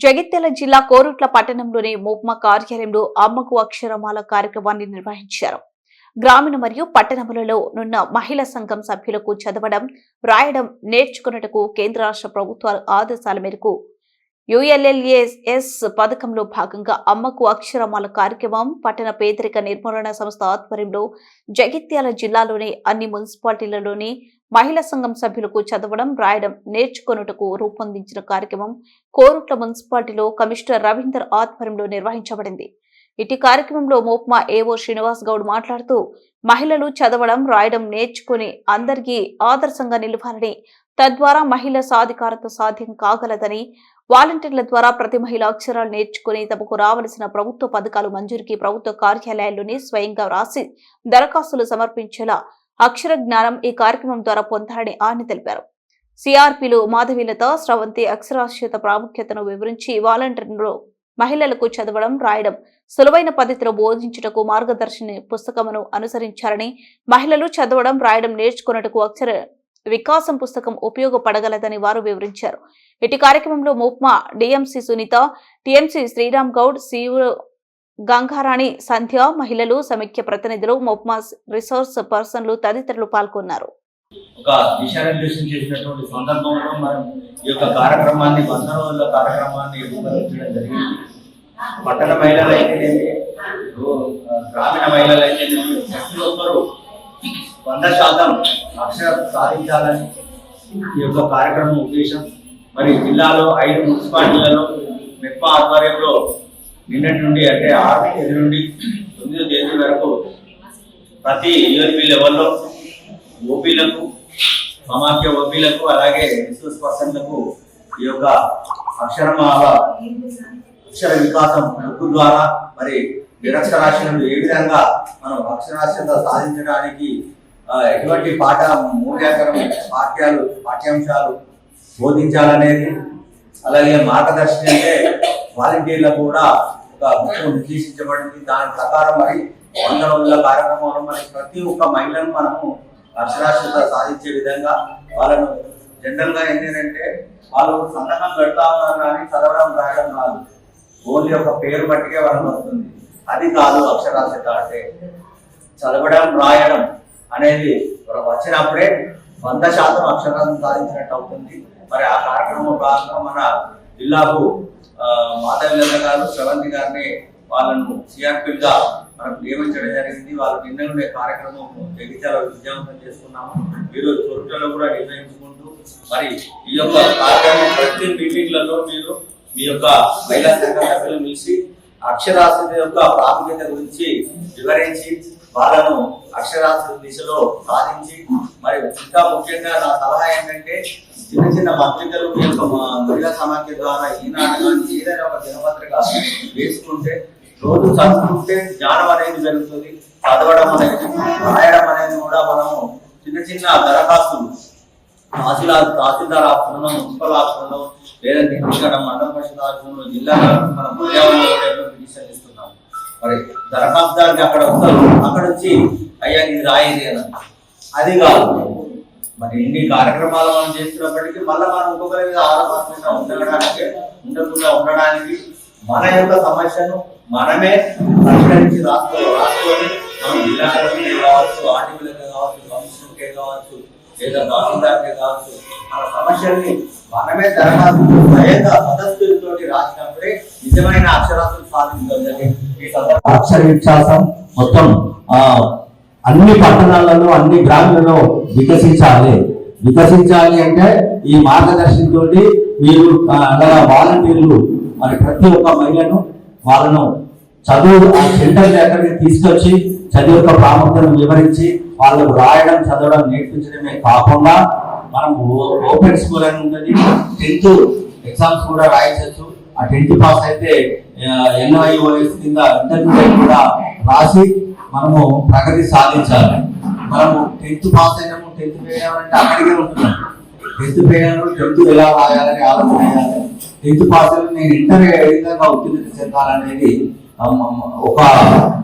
జగిత్యాల జిల్లా కోరుట్ల పట్టణంలోని మోప్మా కార్యాలయంలో అమ్మకు అక్షరమాల కార్యక్రమాన్ని నిర్వహించారు. గ్రామీణ మరియు పట్టణములలో నున్న మహిళా సంఘం సభ్యులకు చదవడం రాయడం నేర్చుకున్నటకు కేంద్ర రాష్ట్ర ప్రభుత్వాల ఆదేశాల మేరకు యుఎల్ఎల్ఏఎస్ పథకంలో భాగంగా అమ్మకు అక్షరమాల కార్యక్రమం పట్టణ పేదరిక నిర్మూలన సంస్థ ఆధ్వర్యంలో జగిత్యాల జిల్లాలోని అన్ని మున్సిపాలిటీలలోని మహిళా సంఘం సభ్యులకు చదవడం రాయడం నేర్చుకొనుటకు రూపొందించిన కార్యక్రమం కోరుట్ల మున్సిపాలిటీలో కమిషనర్ రవీందర్ ఆధ్వర్యంలో నిర్వహించబడింది. ఇటు కార్యక్రమంలో మోప్మా ఏవో శ్రీనివాస్ గౌడ్ మాట్లాడుతూ మహిళలు చదవడం రాయడం నేర్చుకుని అందరికీ ఆదర్శంగా నిలవాలని తద్వారా మహిళ సాధికారత సాధ్యం కాగలదని వాలంటీర్ల ద్వారా ప్రతి మహిళ అక్షరాలు నేర్చుకుని తమకు రావలసిన ప్రభుత్వ పథకాలు మంజూరికి ప్రభుత్వ కార్యాలయాల్లోనే స్వయంగా రాసి దరఖాస్తులు సమర్పించేలా అక్షర జ్ఞానం ఈ కార్యక్రమం ద్వారా పొందాలని ఆయన తెలిపారు. సిఆర్పిలు మాధవీలత స్రవంతి అక్షరాస్యత ప్రాముఖ్యతను వివరించి వాలంటీర్లు మహిళలకు చదవడం రాయడం సులువైన పద్ధతిలో బోధించుటకు మార్గదర్శిని పుస్తకమును అనుసరించారని మహిళలు చదవడం రాయడం నేర్చుకున్నటకు అక్షర వికాసం పుస్తకం ఉపయోగపడగలదని వారు వివరించారు. ఇటు కార్యక్రమంలో MEPMA DMC Sunitha TMC Sriram Goud CU Gangarani Sandhya మహిళలు సమైక్య ప్రతినిధులు మోప్మా రిసోర్స్ పర్సన్లు తదితరులు పాల్గొన్నారు. ఒక దిశానిర్దేశం చేసినటువంటి సందర్భంలో మనం ఈ యొక్క కార్యక్రమాన్ని వంద రోజుల కార్యక్రమాన్ని రూపొందించడం జరిగింది. పట్టణ మహిళలు అయితేనేమి? గ్రామీణ మహిళలు అయితేనేమి? ప్రతి ఒక్కరూ వంద శాతం అక్షర సాధించాలని ఈ యొక్క కార్యక్రమం ఉద్దేశం. మరి జిల్లాలో ఐదు మున్సిపాలిటీలలో మెప్ప ఆధ్వర్యంలో నిన్నటి నుండి అంటే ఆరు తేదీ నుండి తొమ్మిదో తేదీ వరకు ప్రతి యూఎల్పీ లెవెల్లో ఓపీలకు సమాఖ్య ఓపీలకు అలాగే రిసోర్స్ పర్సన్లకు ఈ యొక్క అక్షరమాల అక్షర వికాసం బుక్ ద్వారా మరి నిరక్షరాస్యతను ఏ విధంగా మనం అక్షరాస్యత సాధించడానికి ఎటువంటి పాఠ మూల్యాంకనం పాఠ్యాలు పాఠ్యాంశాలు బోధించాలనేది అలాగే మార్గదర్శనం అంటే వాలంటీర్లకు కూడా ఒక ముఖ్యం నిర్దేశించబడింది. దాని ప్రకారం మరి వంద రోజుల కార్యక్రమంలో మరి ప్రతి ఒక్క మహిళను మనము అక్షరాస్యత సాధించే విధంగా వాళ్ళను జనరల్గా ఏంటంటే వాళ్ళు సంతకం పెడతా ఉన్నారు కానీ చదవడం రాయడం కాదు ఓన్లీ ఒక పేరు బట్టికే వాళ్ళకి వస్తుంది. అది కాదు అక్షరాస్యత అంటే. చదవడం రాయడం అనేది వచ్చినప్పుడే వంద శాతం అక్షరాలను సాధించినట్టు అవుతుంది. మరి ఆ కార్యక్రమం భాగంగా మన జిల్లాకు ఆ, గారు శ్రవంతి గారిని వాళ్ళను సిఆర్పిగా మనం నియమించడం జరిగింది. వాళ్ళు నిన్న ఉండే కార్యక్రమం జగిత్యాల విజయవంతం చేసుకున్నాము. ఈరోజు చోట్లలో కూడా నిర్ణయించుకుంటూ మరి ఈ యొక్క కార్యక్రమం ప్రతి మీటింగ్లలో మీరు మీ యొక్క మహిళా సంఘ సభ్యులు మిలిసి అక్షరాస్యత యొక్క ప్రాముఖ్యత గురించి వివరించి వాళ్ళను అక్షరాస్యత దిశలో సాధించి మరి ఇంకా ముఖ్యంగా నా సలహా ఏంటంటే చిన్న చిన్న పత్రికలు మీ యొక్క మహిళా సమాఖ్య ద్వారా ఈనాడు కానీ ఏదైనా ఒక దినపత్రిక వేసుకుంటే రోజు చదువుకుంటే జ్ఞానం అనేది జరుగుతుంది చదవడం అనేది రాయడం అనేది కూడా మనము చిన్న చిన్న దరఖాస్తులు తహసీల్దార్ తహసీల్దార్ ఆఫీసులో మున్సిపల్ ఆఫీసులో లేదంటే ఇక్కడ మండల పరిషత్ ఆఫీసులో జిల్లా మన పర్యావరణ మరి దరఖాస్తుదారుని అక్కడ వస్తారు అక్కడ వచ్చి అయ్యా ఇది రాయేది అని అది కాదు. మరి ఇన్ని కార్యక్రమాలు మనం చేస్తున్నప్పటికీ మళ్ళీ మనం ఇంకొకరి మీద ఆరోపణ ఉండడానికి ఉండకుండా ఉండడానికి మన యొక్క సమస్యను మనమే పరిష్కరించి రాసుకో రాసుకొని మనం జిల్లా కావచ్చు ఆర్టీవీలకే కావచ్చు కమిషనర్కే కావచ్చు లేదా తహసీల్దార్కే కావచ్చు మన సమస్యల్ని మనమే దరఖాస్తు స్వయంగా సదస్సులతో రాసినప్పుడే నిజమైన అక్షరాస్యత సాధించగలిగే అక్షర వికాసం మొత్తం అన్ని పట్టణాలలో అన్ని గ్రామాలలో వికసించాలి. వికసించాలి అంటే ఈ మార్గదర్శనంతో మీరు అలా వాలంటీర్లు మరి ప్రతి ఒక్క మహిళను వాళ్ళను చదువు ఆ సెంటర్ దగ్గరికి తీసుకొచ్చి చదువు యొక్క ప్రాముఖ్యతను వివరించి వాళ్ళకు రాయడం చదవడం నేర్పించడమే కాకుండా మనం ఓపెన్ స్కూల్ అని ఉంటుంది. టెన్త్ ఎగ్జామ్స్ కూడా రాయించవచ్చు ఆ టెన్త్ పాస్ అయితే ఎన్ఐఓఎస్ కింద ఇంటర్మీడియట్ కూడా రాసి మనము ప్రగతి సాధించాలి. మనము టెన్త్ పాస్ అయినాము టెన్త్ ఫెయిల్ అయ్యామంటే అక్కడికే ఉంటున్నాం. టెన్త్ ఫెయిల్ అయినప్పుడు టెన్త్ ఎలా రాయాలని ఆలోచన చేయాలి. టెన్త్ పాస్ అయిన నేను ఇంటర్ ఏ విధంగా ఉత్తీర్ణత చెందాలనేది ఒక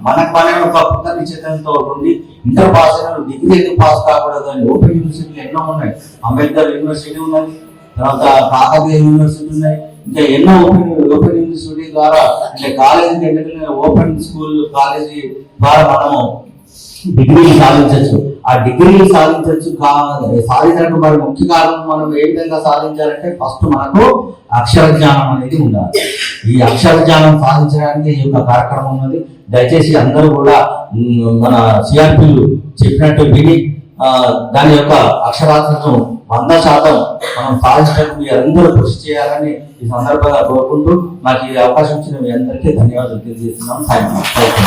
మనకు మనం ఒక పుట్ట నిశ్చితంతో ఉండి ఇంటర్ పాస్ అయిన డిగ్రీ ఎందుకు పాస్ కాకూడదు అని ఓపెన్ యూనివర్సిటీలు ఎన్నో ఉన్నాయి. అంబేద్కర్ యూనివర్సిటీ ఉన్నది తర్వాత కాకతీయ యూనివర్సిటీ ఉన్నాయి ఇంకా ఎన్నో ఓపెన్ ఓపెన్ యూనివర్సిటీ ద్వారా అంటే కాలేజీ ఎందుకంటే ఓపెన్ స్కూల్ కాలేజీ ద్వారా మనము డిగ్రీలు సాధించవచ్చు ఆ డిగ్రీలు సాధించవచ్చు సాధించడానికి మరి ముఖ్య కారణం మనం ఏ విధంగా సాధించాలంటే ఫస్ట్ మనకు అక్షర జ్ఞానం అనేది ఉండాలి. ఈ అక్షర జ్ఞానం సాధించడానికి ఈ యొక్క కార్యక్రమం ఉన్నది. దయచేసి అందరూ కూడా మన సిఆర్పిలు చెప్పినట్టు విని దాని యొక్క అక్షరాస్యతను వంద శాతం మనం సాధించడానికి మీ అందరూ కృషి చేయాలని ఈ సందర్భంగా కోరుకుంటూ నాకు ఈ అవకాశం ఇచ్చిన మీ అందరికీ ధన్యవాదాలు తెలియజేస్తున్నాం. Thank you